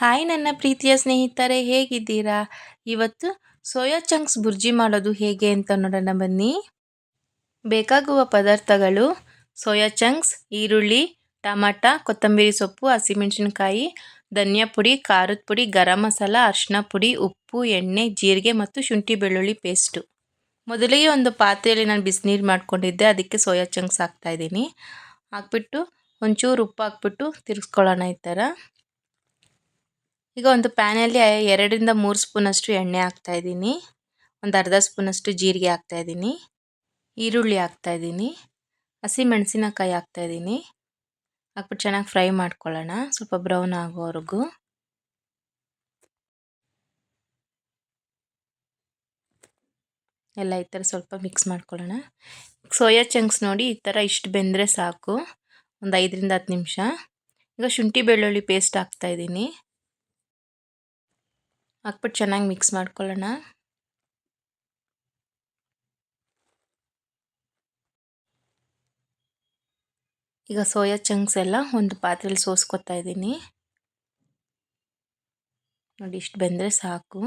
Hi ನನ್ನ ಪ್ರೀತಿಯ ಸ್ನೇಹಿತರೆ, ಹೇಗಿದ್ದೀರಾ? ಇವತ್ತು ಸೋಯಾ ಚಂಕ್ಸ್ ಬುರ್ಜಿ ಮಾಡೋದು ಹೇಗೆ ಅಂತ ನೋಡೋಣ ಬನ್ನಿ. ಬೇಕಾಗುವ ಪದಾರ್ಥಗಳು ಸೋಯಾ ಚಂಕ್ಸ್, ಈರುಳ್ಳಿ, ಟಮಾಟ, ಕೊತ್ತಂಬರಿ ಸೊಪ್ಪು, ಹಸಿಮೆಣಸಿನಕಾಯಿ, ಧನಿಯಾ ಪುಡಿ, ಖಾರದ ಪುಡಿ, ಗರಂ ಮಸಾಲ ಅರಿಶಿನ ಪುಡಿ, ಉಪ್ಪು, ಎಣ್ಣೆ, ಜೀರಿಗೆ ಮತ್ತು ಶುಂಠಿ ಬೆಳ್ಳುಳ್ಳಿ ಪೇಸ್ಟು. ಮೊದಲಿಗೆ ಒಂದು ಪಾತ್ರೆಯಲ್ಲಿ ನಾನು ಬಿಸಿನೀರು ಮಾಡ್ಕೊಂಡಿದ್ದೆ, ಅದಕ್ಕೆ ಸೋಯಾ ಚಂಕ್ಸ್ ಹಾಕ್ತಾಯಿದ್ದೀನಿ ಹಾಕ್ಬಿಟ್ಟು ಒಂಚೂರು ಉಪ್ಪು ಹಾಕ್ಬಿಟ್ಟು ತಿರ್ಗಿಸ್ಕೊಳ್ಳೋಣ ಈ ಥರ. ಈಗ ಒಂದು ಪ್ಯಾನಲ್ಲಿ ಎರಡರಿಂದ ಮೂರು ಸ್ಪೂನಷ್ಟು ಎಣ್ಣೆ ಹಾಕ್ತಾ ಇದ್ದೀನಿ. ಒಂದು ಅರ್ಧ ಸ್ಪೂನಷ್ಟು ಜೀರಿಗೆ ಹಾಕ್ತಾ ಇದ್ದೀನಿ. ಈರುಳ್ಳಿ ಹಾಕ್ತಾಯಿದ್ದೀನಿ ಹಸಿ ಮೆಣಸಿನಕಾಯಿ ಹಾಕ್ತಾಯಿದ್ದೀನಿ ಹಾಕ್ಬಿಟ್ಟು ಚೆನ್ನಾಗಿ ಫ್ರೈ ಮಾಡ್ಕೊಳ್ಳೋಣ. ಸ್ವಲ್ಪ ಬ್ರೌನ್ ಆಗೋವರೆಗೂ. ಎಲ್ಲ ಈ ಥರ ಸ್ವಲ್ಪ ಮಿಕ್ಸ್ ಮಾಡ್ಕೊಳ್ಳೋಣ. ಸೋಯಾ ಚಂಕ್ಸ್ ನೋಡಿ ಈ ಥರ ಇಷ್ಟು ಬೆಂದರೆ ಸಾಕು. ಒಂದು ಐದರಿಂದ ಹತ್ತು ನಿಮಿಷ. ಈಗ ಶುಂಠಿ ಬೆಳ್ಳುಳ್ಳಿ ಪೇಸ್ಟ್ ಹಾಕ್ತಾಯಿದ್ದೀನಿ ಹಾಕ್ಬಿಟ್ಟು ಚೆನ್ನಾಗಿ ಮಿಕ್ಸ್ ಮಾಡ್ಕೊಳ್ಳೋಣ. ಈಗ ಸೋಯಾ ಚಂಕ್ಸ್ ಎಲ್ಲ ಒಂದು ಪಾತ್ರೆಯಲ್ಲಿ ಸೋಸ್ಕೊತಾ ಇದ್ದೀನಿ. ನೋಡಿ ಇಷ್ಟು ಬೆಂದರೆ ಸಾಕು.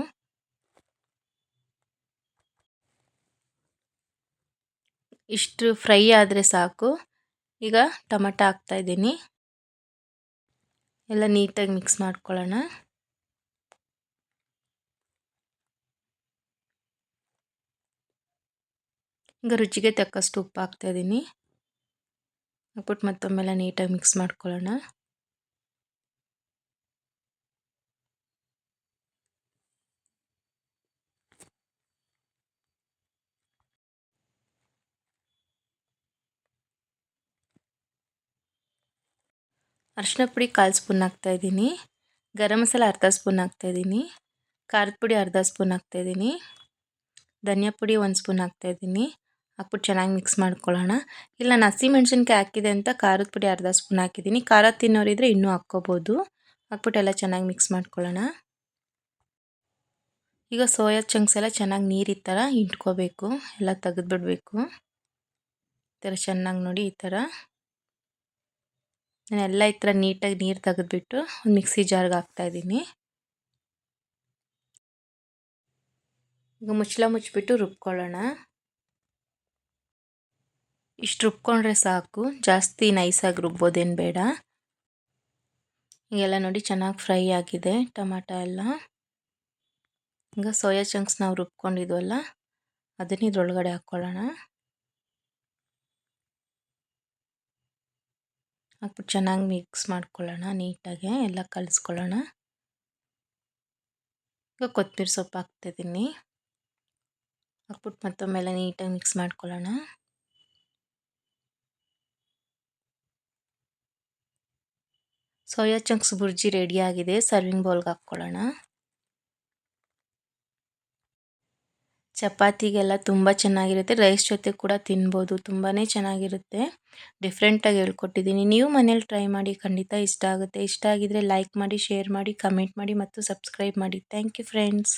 ಇಷ್ಟು ಫ್ರೈ ಆದರೆ ಸಾಕು. ಈಗ ಟೊಮಟ ಹಾಕ್ತಾಯಿದ್ದೀನಿ ಎಲ್ಲ ನೀಟಾಗಿ ಮಿಕ್ಸ್ ಮಾಡ್ಕೊಳ್ಳೋಣ. ಈಗ ರುಚಿಗೆ ತಕ್ಕಷ್ಟು ಉಪ್ಪು ಹಾಕ್ತಾಯಿದ್ದೀನಿ ಹಾಕ್ಬಿಟ್ಟು ಮತ್ತೊಮ್ಮೆಲ್ಲ ನೀಟಾಗಿ ಮಿಕ್ಸ್ ಮಾಡ್ಕೊಳ್ಳೋಣ. ಅರಿಶಿನ ಪುಡಿ ಕಾಲು ಸ್ಪೂನ್ ಹಾಕ್ತಾಯಿದ್ದೀನಿ ಗರಂ ಮಸಾಲೆ ಅರ್ಧ ಸ್ಪೂನ್ ಹಾಕ್ತಾಯಿದ್ದೀನಿ ಖಾರದ ಪುಡಿ ಅರ್ಧ ಸ್ಪೂನ್ ಹಾಕ್ತಾಯಿದ್ದೀನಿ ಧನಿಯಾ ಪುಡಿ ಒಂದು ಸ್ಪೂನ್ ಹಾಕ್ತಾಯಿದ್ದೀನಿ ಹಾಕ್ಬಿಟ್ಟು ಚೆನ್ನಾಗಿ ಮಿಕ್ಸ್ ಮಾಡ್ಕೊಳ್ಳೋಣ. ಇಲ್ಲ ನಾನು ಹಸಿಮೆಣ್ಸಿನ್ಕಾಯಿ ಹಾಕಿದೆ ಅಂತ ಖಾರದ ಪುಡಿ ಅರ್ಧ ಸ್ಪೂನ್ ಹಾಕಿದ್ದೀನಿ. ಖಾರ ತಿನ್ನೋರಿದ್ರೆ ಇನ್ನೂ ಹಾಕ್ಕೋಬೋದು. ಹಾಕ್ಬಿಟ್ಟು ಎಲ್ಲ ಚೆನ್ನಾಗಿ ಮಿಕ್ಸ್ ಮಾಡ್ಕೊಳ್ಳೋಣ. ಈಗ ಸೋಯಾ ಚಂಕ್ಸ್ ಎಲ್ಲ ಚೆನ್ನಾಗಿ ನೀರು ಈ ಥರ ಇಂಟ್ಕೋಬೇಕು. ಎಲ್ಲ ತೆಗೆದುಬಿಡ್ಬೇಕು ಈ ಥರ ಚೆನ್ನಾಗಿ ನೋಡಿ ಈ ಥರ. ನಾನೆಲ್ಲ ಈ ಥರ ನೀಟಾಗಿ ನೀರು ತೆಗೆದುಬಿಟ್ಟು ಒಂದು ಮಿಕ್ಸಿ ಜಾರ್ಗೆ ಹಾಕ್ತಾಯಿದ್ದೀನಿ ಈಗ ಮುಚ್ಚಳ ಮುಚ್ಚಿಬಿಟ್ಟು ರುಬ್ಕೊಳ್ಳೋಣ. ಇಷ್ಟು ರುಬ್ಕೊಂಡ್ರೆ ಸಾಕು. ಜಾಸ್ತಿ ನೈಸಾಗಿ ರುಬ್ಬೋದೇನು ಬೇಡ. ಹೀಗೆಲ್ಲ ನೋಡಿ ಚೆನ್ನಾಗಿ ಫ್ರೈ ಆಗಿದೆ ಟೊಮಾಟ ಎಲ್ಲ. ಈಗ ಸೋಯಾ ಚಂಕ್ಸ್ ನಾವು ರುಬ್ಕೊಂಡಿದ್ವಲ್ಲ, ಅದನ್ನ ಇದ್ರೊಳಗಡೆ ಹಾಕ್ಕೊಳ್ಳೋಣ ಹಾಕ್ಬಿಟ್ಟು ಚೆನ್ನಾಗಿ ಮಿಕ್ಸ್ ಮಾಡ್ಕೊಳ್ಳೋಣ ನೀಟಾಗಿ, ಎಲ್ಲ ಕಲಿಸ್ಕೊಳ್ಳೋಣ. ಈಗ ಕೊತ್ತಂಬರಿ ಸೊಪ್ಪು ಹಾಕ್ತಿದ್ದೀನಿ. ಹಾಕ್ಬಿಟ್ಟು ಮತ್ತೊಮ್ಮೆಲ್ಲ ನೀಟಾಗಿ ಮಿಕ್ಸ್ ಮಾಡ್ಕೊಳ್ಳೋಣ. ಸೋಯಾ ಚಂಕ್ಸ್ ಬುರ್ಜಿ ರೆಡಿಯಾಗಿದೆ ಸರ್ವಿಂಗ್ ಬೌಲ್ಗೆ ಹಾಕ್ಕೊಳ್ಳೋಣ. ಚಪಾತಿಗೆಲ್ಲ ತುಂಬ ಚೆನ್ನಾಗಿರುತ್ತೆ. ರೈಸ್ ಜೊತೆ ಕೂಡ ತಿನ್ಬೋದು. ತುಂಬಾ ಚೆನ್ನಾಗಿರುತ್ತೆ. ಡಿಫ್ರೆಂಟಾಗಿ ಹೇಳ್ಕೊಟ್ಟಿದ್ದೀನಿ. ನೀವು ಮನೇಲಿ ಟ್ರೈ ಮಾಡಿ ಖಂಡಿತ ಇಷ್ಟ ಆಗುತ್ತೆ. ಇಷ್ಟ ಆಗಿದರೆ ಲೈಕ್ ಮಾಡಿ ಶೇರ್ ಮಾಡಿ ಕಮೆಂಟ್ ಮಾಡಿ ಮತ್ತು ಸಬ್ಸ್ಕ್ರೈಬ್ ಮಾಡಿ. Thank you friends